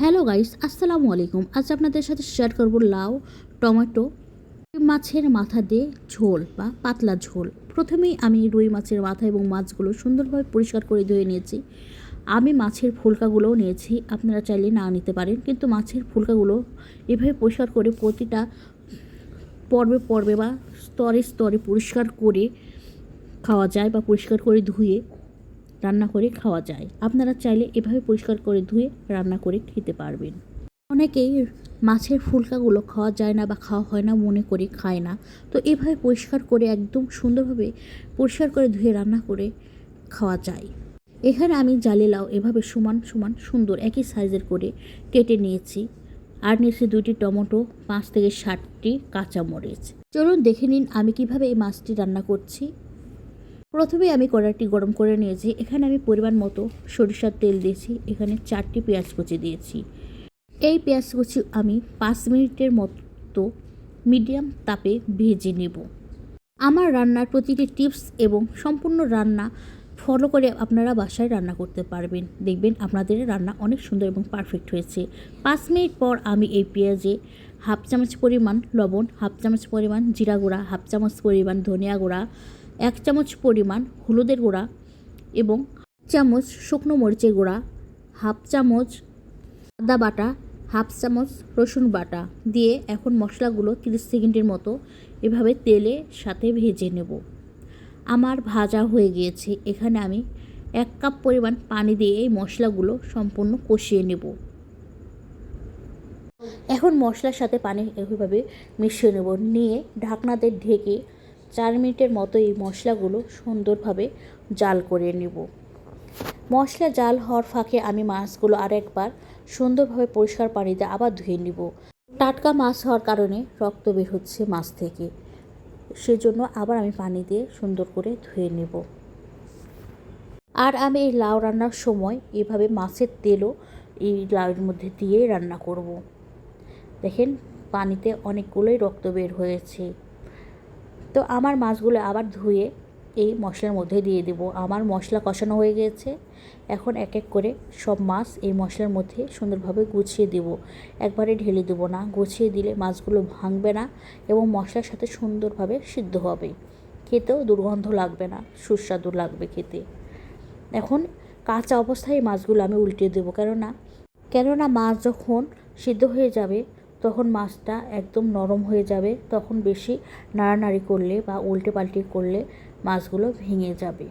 Hello guys, আসসালামু আলাইকুম। আজ আপনাদের সাথে শেয়ার করব লাউ, টমেটো মাছের মাথা দিয়ে ঝোল বা পাতলা ঝোল। প্রথমেই আমি রুই মাছের মাথা এবং মাছগুলো সুন্দরভাবে পরিষ্কার করে ধুয়ে নিয়েছি। আমি মাছের ফুলকাগুলোও নিয়েছি, আপনারা চাইলে না নিতে পারেন, কিন্তু মাছের ফুলকাগুলো এভাবে পরিষ্কার করে প্রতিটা পর্বে পর্বে বা স্তরে স্তরে পরিষ্কার করে খাওয়া যায় বা পরিষ্কার করে ধুয়ে রান্না করে খাওয়া যায়। আপনারা চাইলে এভাবে পরিষ্কার করে ধুয়ে রান্না করে খেতে পারবেন। অনেকেই মাছের ফুলকাগুলো খাওয়া যায় না বা খাওয়া হয় না, মনে করে খায় না। তো এভাবে পরিষ্কার করে, একদম সুন্দরভাবে পরিষ্কার করে ধুয়ে রান্না করে খাওয়া যায়। এখানে আমি জালে লাউ এভাবে সমান সমান সুন্দর একই সাইজের করে কেটে নিয়েছি। আর নিয়েছি দুইটি টমেটো, পাঁচ থেকে ষাটটি কাঁচামরিচ। চলুন দেখে নিন আমি কীভাবে এই মাছটি রান্না করছি। প্রথমে আমি কড়াইটি গরম করে নিয়েছি। এখানে আমি পরিমাণ মতো সরিষার তেল দিয়েছি। এখানে চারটি পেঁয়াজ কুচি দিয়েছি। এই পেঁয়াজ কুচি আমি পাঁচ মিনিটের মতো মিডিয়াম তাপে ভেজে নেব। আমার রান্নার প্রতিটি টিপস এবং সম্পূর্ণ রান্না ফলো করে আপনারা বাসায় রান্না করতে পারবেন। দেখবেন আপনাদের রান্না অনেক সুন্দর এবং পারফেক্ট হয়েছে। পাঁচ মিনিট পর আমি এই পেঁয়াজে হাফ চামচ পরিমাণ লবণ, হাফ চামচ পরিমাণ জিরা গুঁড়া, হাফ চামচ পরিমাণ ধনিয়া গুঁড়া এক চামচ পরিমাণ হলুদের গুঁড়া এবং চামচ শুকনো মরিচের গুঁড়া, হাফ চামচ আদা বাটা, হাফ চামচ রসুন বাটা দিয়ে এখন মশলাগুলো তিরিশ সেকেন্ডের মতো এভাবে তেলের সাথে ভেজে নেব। আমার ভাজা হয়ে গিয়েছে। এখানে আমি এক কাপ পরিমাণ পানি দিয়ে এই মশলাগুলো সম্পূর্ণ কষিয়ে নেব। এখন মশলার সাথে পানি এভাবে মিশিয়ে নেব। নিয়ে ঢাকনাতে ঢেকে চার মিনিটের মতো এই মশলাগুলো সুন্দরভাবে জাল করে নেব। মশলা জাল হওয়ার ফাঁকে আমি মাছগুলো আর একবার সুন্দরভাবে পরিষ্কার পানিতে আবার ধুয়ে নিব। টাটকা মাছ হওয়ার কারণে রক্ত বের হচ্ছে মাছ থেকে। সেজন্য আবার আমি পানি দিয়ে সুন্দর করে ধুয়ে নেব। আর আমি এই লাউ রান্নার সময় এভাবে মাছের তেলও এই লাউয়ের মধ্যে দিয়ে রান্না করব। দেখেন, পানিতে অনেকগুলোই রক্ত বের হয়েছে। তো আমার মাছগুলো আবার ধুয়ে এই মশলার মধ্যে দিয়ে দেব। আমার মশলা কষানো হয়ে গেছে। এখন এক এক করে সব মাছ এই মশলার মধ্যে সুন্দরভাবে গুছিয়ে দেব। একবারে ঢেলে দেবো না। গুছিয়ে দিলে মাছগুলো ভাঙবে না এবং মশলার সাথে সুন্দরভাবে সিদ্ধ হবে। খেতেও দুর্গন্ধ লাগবে না, সুস্বাদু লাগবে খেতে। এখন কাঁচা অবস্থায় মাছগুলো আমি উল্টে দেবো। কেননা কেননা মাছ যখন সিদ্ধ হয়ে যাবে তখন মাছটা একদম নরম হয়ে যাবে। তখন বেশি নাড়ানাড়ি করলে বা উল্টে পাল্টে করলে মাছগুলো ভেঙে যাবে।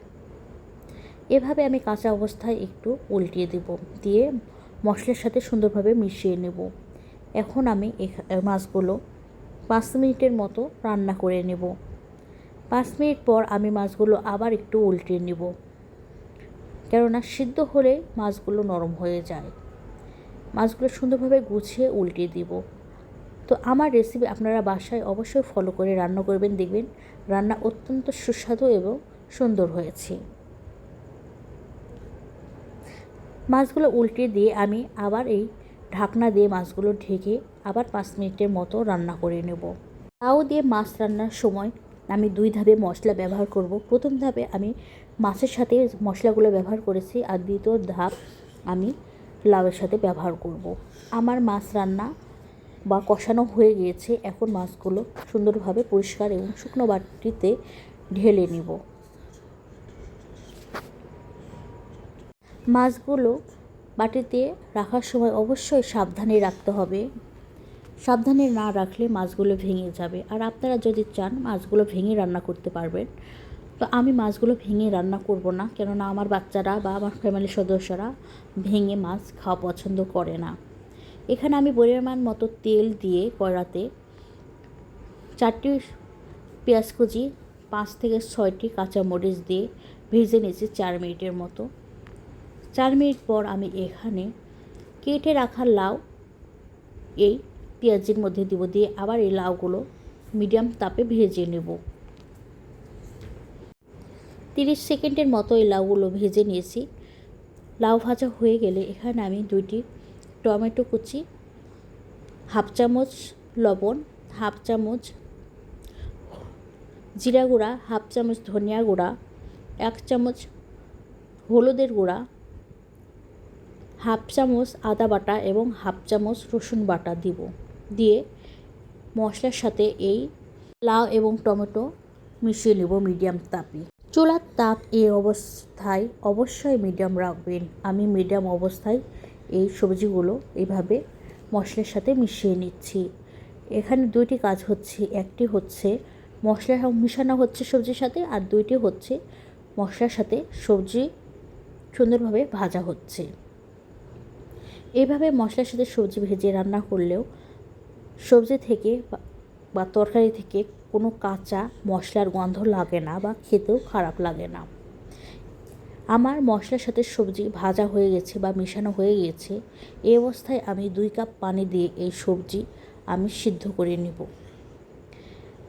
এভাবে আমি কাঁচা অবস্থায় একটু উল্টিয়ে দেব। দিয়ে মশলার সাথে সুন্দরভাবে মিশিয়ে নেব। এখন আমি মাছগুলো পাঁচ মিনিটের মতো রান্না করে নেব। পাঁচ মিনিট পর আমি মাছগুলো আবার একটু উল্টিয়ে নেব। কেননা সিদ্ধ হলে মাছগুলো নরম হয়ে যায়। মাছগুলো সুন্দরভাবে গুছিয়ে উল্টিয়ে দিব। তো আমার রেসিপি আপনারা বাসায় অবশ্যই ফলো করে রান্না করবেন, দেখবেন রান্না অত্যন্ত সুস্বাদু এবং সুন্দর হয়েছে। মাছগুলো উল্টে দিয়ে আমি আবার এই ঢাকনা দিয়ে মাছগুলো ঢেকে আবার পাঁচ মিনিটের মতো রান্না করে নেব। তাও দিয়ে মাছ রান্নার সময় আমি দুই ধাপে মশলা ব্যবহার করব। প্রথম ধাপে আমি মাছের সাথে মশলাগুলো ব্যবহার করেছি আর দ্বিতীয় ধাপ আমি লাউয়ের সাথে ব্যবহার করব। আমার মাছ রান্না বা কষানো হয়ে গিয়েছে। এখন মাছগুলো সুন্দরভাবে পরিষ্কার এবং শুকনো বাটিতে ঢেলে নিব। মাছগুলো বাটিতে রাখার সময় অবশ্যই সাবধানে রাখতে হবে। সাবধানে না রাখলে মাছগুলো ভেঙে যাবে। আর আপনারা যদি চান মাছগুলো ভেঙে রান্না করতে পারবেন তো আমি মাছগুলো ভেঙে রান্না করব না, কেননা আমার বাচ্চারা বা আমার ফ্যামিলির সদস্যরা ভেঙে মাছ খাওয়া পছন্দ করে না। এখানে আমি পরিমাণ মতো তেল দিয়ে কড়াতে চারটি পেঁয়াজ কুচি, পাঁচ থেকে ছয়টি কাঁচামরিচ দিয়ে ভেজে নিয়েছি চার মিনিটের মতো। চার মিনিট পর আমি এখানে কেটে রাখা লাউ, এই পেঁয়াজের মধ্যে দিব দিয়ে আবার এই লাউগুলো মিডিয়াম তাপে ভেজে নেব। তিরিশ সেকেন্ডের মতো এই লাউগুলো ভেজে নিয়েছি। লাউ ভাজা হয়ে গেলে এখানে আমি দুইটি টমেটো কুচি, হাফ চামচ লবণ, হাফ চামচ জিরা গুঁড়া, হাফ চামচ ধনিয়া গুঁড়া, এক চামচ হলুদের গুঁড়া, হাফ চামচ আদা বাটা এবং হাফ চামচ রসুন বাটা দিব। দিয়ে মশলার সাথে এই লাউ এবং টমেটো মিশিয়ে নেব মিডিয়াম তাপে। চুলার তাপ এই অবস্থায় অবশ্যই মিডিয়াম রাখবেন। আমি মিডিয়াম অবস্থায় এই সবজিগুলো এইভাবে মশলার সাথে মিশিয়ে নিচ্ছি। এখানে দুইটি কাজ হচ্ছে, একটি হচ্ছে মশলা মিশানো হচ্ছে সবজির সাথে আর দুইটি হচ্ছে মশলার সাথে সবজি সুন্দরভাবে ভাজা হচ্ছে। এইভাবে মশলার সাথে সবজি ভেজে রান্না করলেও সবজি থেকে বা- বা তরকারি থেকে কোনো কাঁচা মশলার গন্ধ লাগে না বা খেতেও খারাপ লাগে না। আমার মশলার সাথে সবজি ভাজা হয়ে গেছে বা মেশানো হয়ে গেছে এই অবস্থায় আমি দুই কাপ পানি দিয়ে এই সবজি আমি সিদ্ধ করে নেব।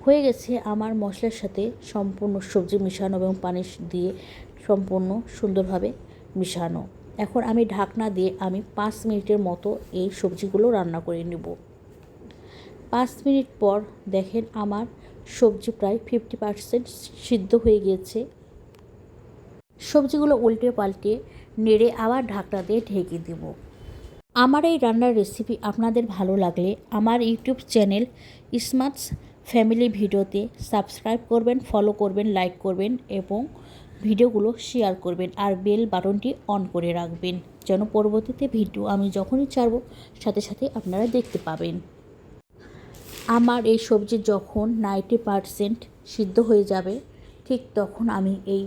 হয়ে গেছে আমার মশলার সাথে সম্পূর্ণ সবজি মিশানো এবং পানি দিয়ে সম্পূর্ণ সুন্দরভাবে মিশানো। এখন আমি ঢাকনা দিয়ে আমি পাঁচ মিনিটের মতো এই সবজিগুলো রান্না করে নেব। পাঁচ মিনিট পর দেখেন আমার সবজি প্রায় ফিফটি পার্সেন্ট সিদ্ধ হয়ে গিয়েছে। সবজিগুলো উল্টে পাল্টে নেড়ে আবার ঢাকনা দিয়ে ঢেকে দেব। আমার এই রান্নার রেসিপি আপনাদের ভালো লাগলে আমার ইউটিউব চ্যানেল স্মার্টস ফ্যামিলি ভিডিওতে সাবস্ক্রাইব করবেন ফলো করবেন লাইক করবেন এবং ভিডিওগুলো শেয়ার করবেন আর বেল বাটনটি অন করে রাখবেন। যেন পরবর্তীতে ভিডিও আমি যখনই ছাড়ব, সাথে সাথে আপনারা দেখতে পাবেন। আমার এই সবজি যখন নাইনটি পারসেন্ট সিদ্ধ হয়ে যাবে, ঠিক তখন আমি এই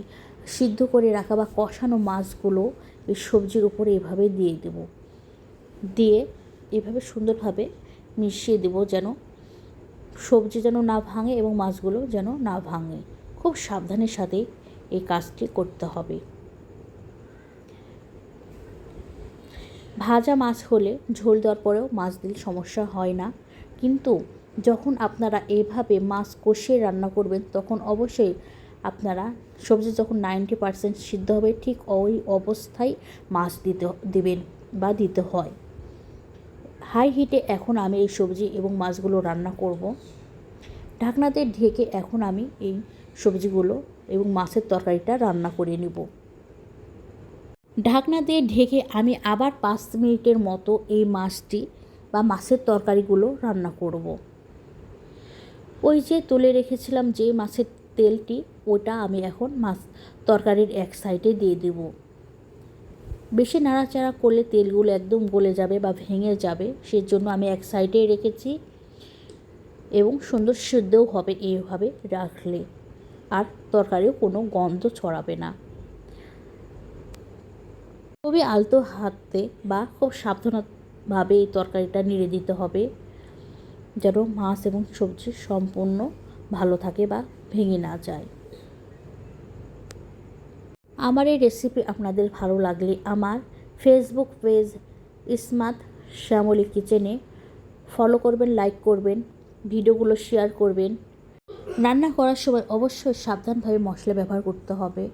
সিদ্ধ করে রাখা বা কষানো মাছগুলো এই সবজির উপরে এভাবে দিয়ে দেব। দিয়ে এভাবে সুন্দরভাবে মিশিয়ে দেব যেন সবজি যেন না ভাঙে এবং মাছগুলো যেন না ভাঙে। খুব সাবধানের সাথে এই কাজটি করতে হবে। ভাজা মাছ হলে ঝোল দেওয়ার পরেও মাছ দিলে সমস্যা হয় না। কিন্তু যখন আপনারা এইভাবে মাছ কষিয়ে রান্না করবেন, তখন অবশ্যই আপনারা সবজি যখন নাইনটি পারসেন্ট সিদ্ধ হবে, ঠিক ওই অবস্থায় মাছ দিতে দেবেন বা দিতে হয়। হাই হিটে এখন আমি এই সবজি এবং মাছগুলো রান্না করব। ঢাকনাতে ঢেকে এখন আমি এই সবজিগুলো এবং মাছের তরকারিটা রান্না করে নেব। ঢাকনা দিয়ে ঢেকে আমি আবার পাঁচ মিনিটের মতো এই মাছটি বা মাছের তরকারিগুলো রান্না করব। ওই যে তুলে রেখেছিলাম যে মাছের তেলটি, ওটা আমি এখন মাছ তরকারির এক সাইডে দিয়ে দেব। বেশি নাড়াচাড়া করলে তেলগুলো একদম গলে যাবে বা ভেঙে যাবে, সেজন্য আমি এক সাইডে রেখেছি এবং সুন্দর সিদ্ধও হবে এইভাবে রাখলে। আর তরকারিও কোনো গন্ধ ছড়াবে না। খুবই আলতো হাতে বা খুব সাবধানভাবে এই তরকারিটা নেড়ে দিতে হবে। যেন মাছ এবং সবজি সম্পূর্ণ ভালো থাকে বা ভেঙে না যায়। আমার এই রেসিপি আপনাদের ভালো লাগলে আমার ফেসবুক পেজ স্মার্ট শ্যামলী কিচেনে ফলো করবেন লাইক করবেন, ভিডিওগুলো শেয়ার করবেন। রান্না করার সময় অবশ্যই সাবধানভাবে মশলা ব্যবহার করতে হবে।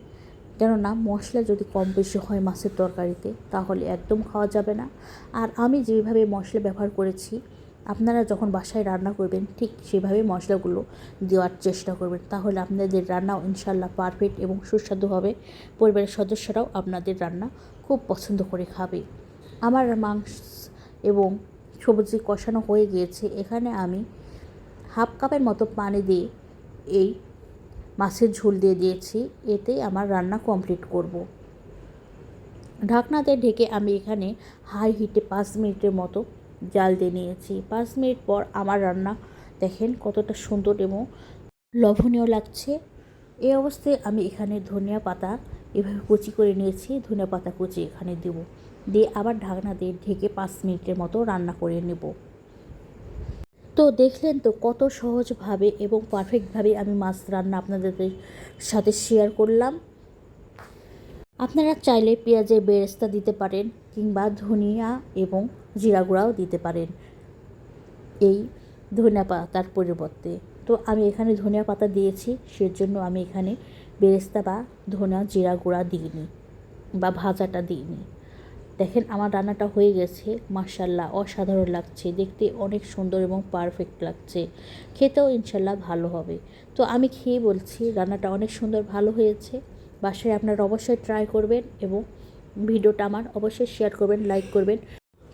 কেননা মশলা যদি কম বেশি হয় মাছের তরকারিতে, তাহলে একদম খাওয়া যাবে না। আর আমি যেভাবে মশলা ব্যবহার করেছি আপনারা যখন বাসায় রান্না করবেন, ঠিক সেভাবে মশলাগুলো দেওয়ার চেষ্টা করবেন। তাহলে আপনাদের রান্নাও ইনশাল্লাহ পারফেক্ট এবং সুস্বাদু হবে। পরিবারের সদস্যরাও আপনাদের রান্না খুব পছন্দ করে খাবে। আমার মাংস এবং সবজি কষানো হয়ে গিয়েছে। এখানে আমি হাফ কাপের মতো পানি দিয়ে এই মাছের ঝোল দিয়ে দিয়েছি। এতে আমার রান্না কমপ্লিট করব। ঢাকনাতে ঢেকে আমি এখানে হাই হিটে পাঁচ মিনিটের মতো জাল দিয়ে নিয়েছি। পাঁচ মিনিট পর আমার রান্না দেখেন কতটা সুন্দর এবং লবণীয় লাগছে। এই অবস্থায় আমি এখানে ধনিয়া পাতা এভাবে কুচি করে নিয়েছি। ধনিয়া পাতা কুচি এখানে দেব। দিয়ে আবার ঢাকনা দিয়ে ঢেকে পাঁচ মিনিটের মতো রান্না করে নেব। তো দেখলেন তো কত সহজভাবে এবং পারফেক্টভাবে আমি মাছ রান্না আপনাদের সাথে শেয়ার করলাম। আপনারা চাইলে পেঁয়াজের বেরেস্তা দিতে পারেন কিংবা ধনিয়া এবং জিরা গুঁড়াও দিতে পারেন। এই ধনিয়া পাতার পরিবর্তে। তো আমি এখানে ধনিয়া পাতা দিয়েছি, সেজন্য আমি এখানে বেরেস্তা বা ধনিয়া জিরা গুঁড়া দিইনি বা ভাজাটা দিইনি। দেখেন আমার রান্নাটা হয়ে গেছে মার্শাল্লাহ অসাধারণ লাগছে, দেখতে অনেক সুন্দর এবং পারফেক্ট লাগছে। খেতেও ইনশাল্লাহ ভালো হবে। তো আমি খেয়ে বলছি, রান্নাটা অনেক সুন্দর ভালো হয়েছে। বাসায় আপনারা অবশ্যই ট্রাই করবেন এবং ভিডিওটা আমার অবশ্যই শেয়ার করবেন লাইক করবেন।